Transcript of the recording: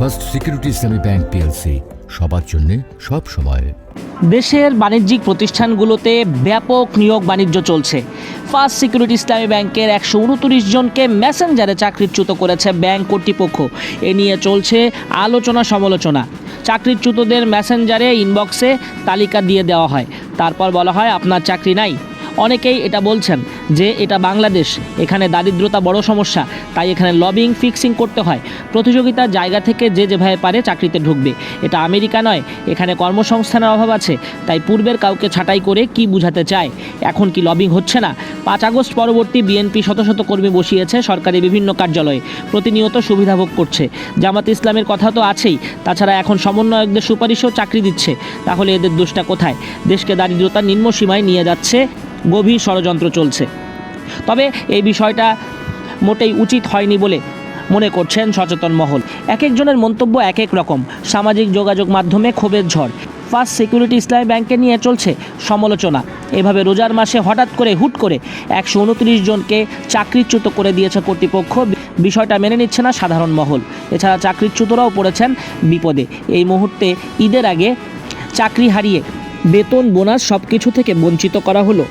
First security Islami bank PLC সবার জন্য সব সময়। দেশের বাণিজ্যিক প্রতিষ্ঠানগুলোতে ব্যাপক নিয়োগ বাণিজ্য চলছে। ফার্স্ট সিকিউরিটি ইসলামী ব্যাংকের একশো উনত্রিশ জনকে মেসেঞ্জারে চাকরিচ্যুত করেছে ব্যাংক কর্তৃপক্ষ। এ নিয়ে চলছে আলোচনা সমালোচনা। চাকরিচ্যুতদের মেসেঞ্জারে ইনবক্সে তালিকা দিয়ে দেওয়া হয়। তারপর বলা হয়, আপনার চাকরি নাই। অনেকেই এটা বলছেন যে এটা বাংলাদেশ, এখানে দারিদ্রতা বড় সমস্যা, তাই এখানে লবিং ফিক্সিং করতে হয়। প্রতিযোগিতার জায়গা থেকে যে যেভাবে পারে চাকরিতে ঢুকবে। এটা আমেরিকা নয়, এখানে কর্মসংস্থানের অভাব আছে, তাই পূর্বের কাউকে ছাঁটাই করে কি বুঝাতে চায়? এখন কি লবিং হচ্ছে না? পাঁচ আগস্ট পরবর্তী বিএনপি শত শত কর্মী বসিয়েছে সরকারি বিভিন্ন কার্যালয়ে। প্রতিনিয়ত সুবিধা ভোগ করছে। জামাত ইসলামের কথা তো আছেই, তাছাড়া এখন সমন্বয়কদের সুপারিশও চাকরি দিচ্ছে। তাহলে এদের দোষটা কোথায়? দেশকে দারিদ্রতার নিম্ন সীমায় নিয়ে যাচ্ছে গভীর ষড়যন্ত্র চলছে। তবে এই বিষয়টা মোটেই উচিত হয়নি বলে মনে করছেন সচেতন মহল। এক একজনের মন্তব্য এক এক রকম। সামাজিক যোগাযোগ মাধ্যমে ক্ষোভের ঝড়। ফার্স্ট সিকিউরিটি ইসলামী ব্যাংকে নিয়ে চলছে সমালোচনা। এভাবে রোজার মাসে হঠাৎ করে হুট করে একশো উনত্রিশ জনকে চাকরিচ্যুত করে দিয়েছে কর্তৃপক্ষ। বিষয়টা মেনে নিচ্ছে না সাধারণ মহল। এছাড়া চাকরিচ্যুতরাও পড়েছেন বিপদে। এই মুহূর্তে ঈদের আগে চাকরি হারিয়ে বেতন, বোনাস সব কিছু থেকে বঞ্চিত করা হলো।